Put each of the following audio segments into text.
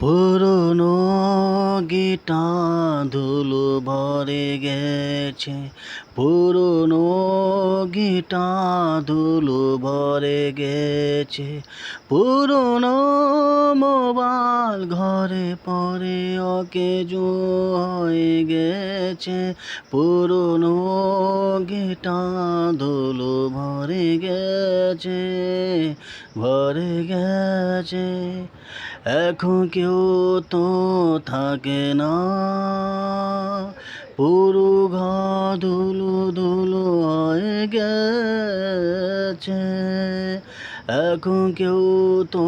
পুরনো গীতা ধুলো ভরে গেছে। পুরনো গীতা ধুলো ভরে গেছে। পুরনো মোবাইল ঘরে পরে অকেজো হয়ে গেছে। পুরনো গীতা ধুলো ভরে গেছে। ভরে গেছে। এখন কেউ তো থাকে না। পুরো ঘা ধুলো ধুলো হয়ে গেছে। এখন কেউ তো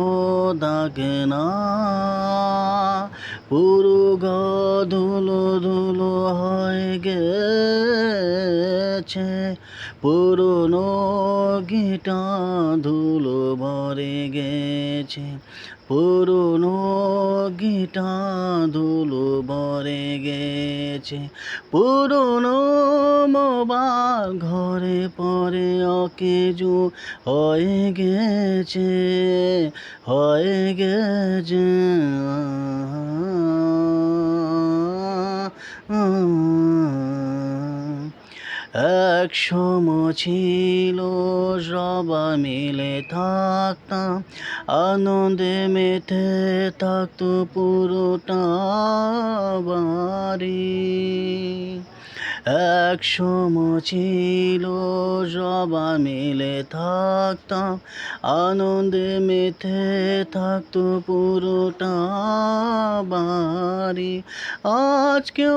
থাকে না। পুরো ঘা ধুলো ধুলো হয়ে গেছে। পুরনো গীতা ধুলো ভরে গেছে। পুরনো গীতা ধুলো ভরে গেছে। পুরনো মোবাইল ঘরে পরে অকেজু হয়ে গেছে হয়ে গেছে। এক সময় ছিল সবাই মিলে থাকতাম। আনন্দে মেতে থাকতো পুরোটা বাড়ি। এক ছিল, সবাই মিলে থাকতাম। আনন্দে মেতে থাকতো পুরোটা বাড়ি। আজ কেউ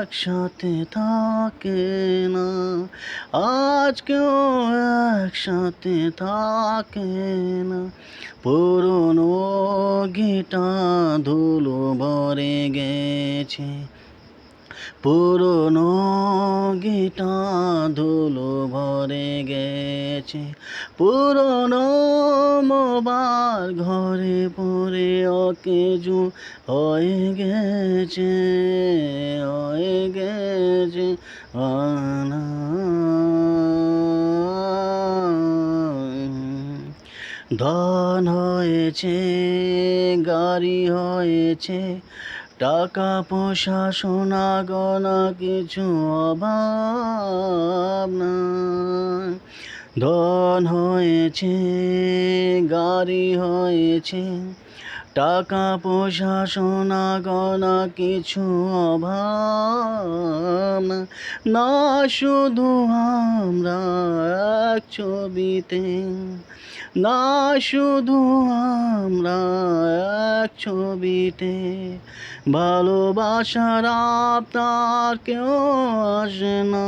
একসাথে থাকে না। আজ কেউ একসাথে থাকে না। পুরনো গীতা ধুলো ভরে গেছে। পুরনো গীতা ধুলো ভরে গেছে। পুরনো মোবার ঘরে পরে অকেজু হয়ে গেছে হয়ে গেছে ধন হয়েছে, গাড়ি হয়েছে টাকা, পয়সা, সোনা গনা কিছু অভাব নাই ধন হয়েছে, গাড়ি হয়েছে, টাকা, পয়সা, সোনা গনা কিছু অভাব না। শুধু আমরা এক ছবিতে, না শুধু আমরা ছবিতে ভালোবাসার আপনার কেউ আসে না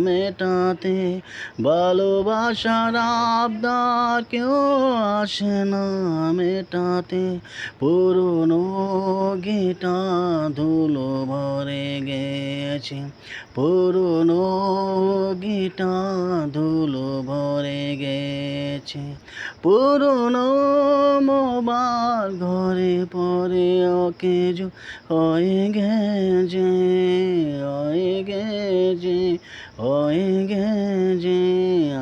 মেটাতে। ভালোবাসার আবদার কেউ আসে না মেটাতে। পুরনো গীতা ধুলো ভরে গেছে। পুরনো গীতা ধুলো ভরে গেছে। পুরনো মোবাইল ঘরে পরে অকেজো হয়ে গেছে হয়ে গেছে হয়ে গেছে। যে আ,